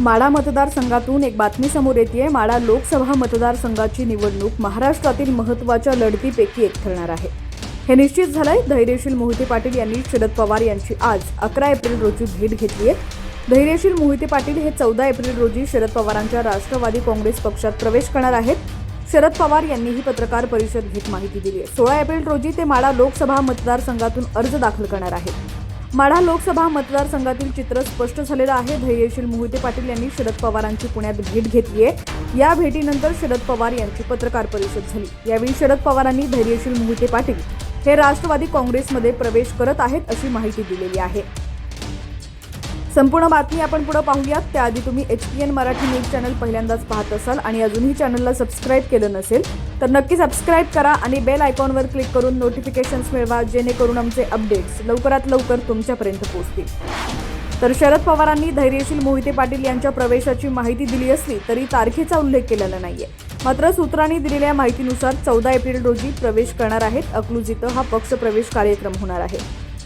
माडा मतदारसंघातून एक बातमी समोर येते माडा लोकसभा मतदारसंघाची निवडणूक महाराष्ट्रातील महत्त्वाच्या लढतीपैकी एक ठरणार आहे. हे निश्चित झालंय. धैर्यशील मोहिते पाटील यांनी शरद पवार यांची आज अकरा एप्रिल रोजी भेट घेतली आहे. धैर्यशील मोहिते पाटील हे चौदा एप्रिल रोजी शरद पवारांच्या राष्ट्रवादी काँग्रेस पक्षात प्रवेश करणार आहेत. शरद पवार यांनीही पत्रकार परिषद घेत माहिती दिली आहे. सोळा एप्रिल रोजी ते माडा लोकसभा मतदारसंघातून अर्ज दाखल करणार आहेत. माढा लोकसभा मतदारसंघातील चित्र स्पष्ट झालेलं आहे. धैर्यशील मोहिते पाटील यांनी शरद पवारांची पुण्यात भेट घेतली आहे या भेटीनंतर शरद पवार यांची पत्रकार परिषद झाली. यावेळी शरद पवारांनी धैर्यशील मोहिते पाटील हे राष्ट्रवादी काँग्रेसमध्ये प्रवेश करत आहेत अशी माहिती दिलेली आहे. संपूर्ण बातमी आपण पुढे पाहूयात. त्याआधी तुम्ही H P N Marathi news channel पहिल्यांदाच पाहत असाल आणि अजूनही चॅनलला सबस्क्राईब केलं नसेल तर नक्की सबस्क्राईब करा आणि बेल आयकॉनवर क्लिक करून नोटिफिकेशन्स मिळवा जेणेकरून आमचे अपडेट्स लवकरात लवकर तुमच्यापर्यंत पोहोचतील. तर शरद पवारांनी धैर्यशील मोहिते पाटील यांच्या प्रवेशाची माहिती दिली असली तरी तारखेचा उल्लेख केलेला नाहीये. मात्र सूत्रांनी दिलेल्या माहितीनुसार चौदा एप्रिल रोजी प्रवेश करणार आहेत. अकलूज इथं हा पक्ष प्रवेश कार्यक्रम होणार आहे.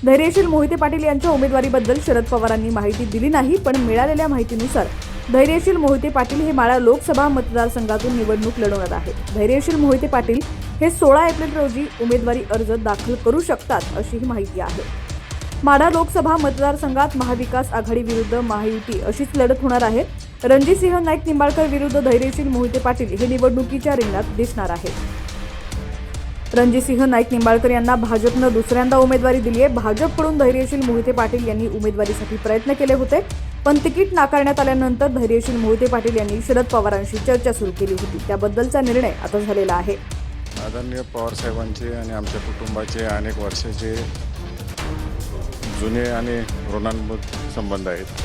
धैर्यशील मोहिते पाटील यांच्या उमेदवारीबद्दल शरद पवारांनी माहिती दिली नाही पण मिळालेल्या माहितीनुसार धैर्यशील मोहिते पाटील हे माळा लोकसभा मतदारसंघातून निवडणूक लढवणार आहेत. धैर्यशील मोहिते पाटील हे सोळा एप्रिल रोजी उमेदवारी अर्ज दाखल करू शकतात अशीही माहिती आहे. माढा लोकसभा मतदारसंघात महाविकास आघाडी विरुद्ध महायुती अशीच लढत होणार आहे. रणजितसिंह नाईक निंबाळकर विरुद्ध धैर्यशील मोहिते पाटील हे निवडणुकीच्या रिंगणात दिसणार आहेत रणजितसिंह नाईक निंबाळकर यांना भाजपनं दुसऱ्यांदा उमेदवारी दिली आहे भाजपकडून धैर्यशील मोहिते पाटील यांनी उमेदवारीसाठी प्रयत्न केले होते. पण तिकीट नाकारण्यात आल्यानंतर धैर्यशील मोहिते पाटील यांनी शरद पवारांशी चर्चा सुरू केली होती. त्याबद्दलचा निर्णय आता झालेला आहे. आदरणीय पवार साहेबांचे आणि आमच्या कुटुंबाचे अनेक वर्षाचे जुने आणि ऋणांमूत संबंध आहेत.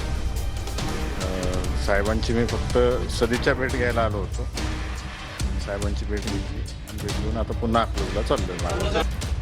साहेबांची मी फक्त सदिच्छा भेट घ्यायला आलो होतो. साहेबांची भेट घेतली आणि भेट घेऊन आता पुन्हा अकलूजला चाललो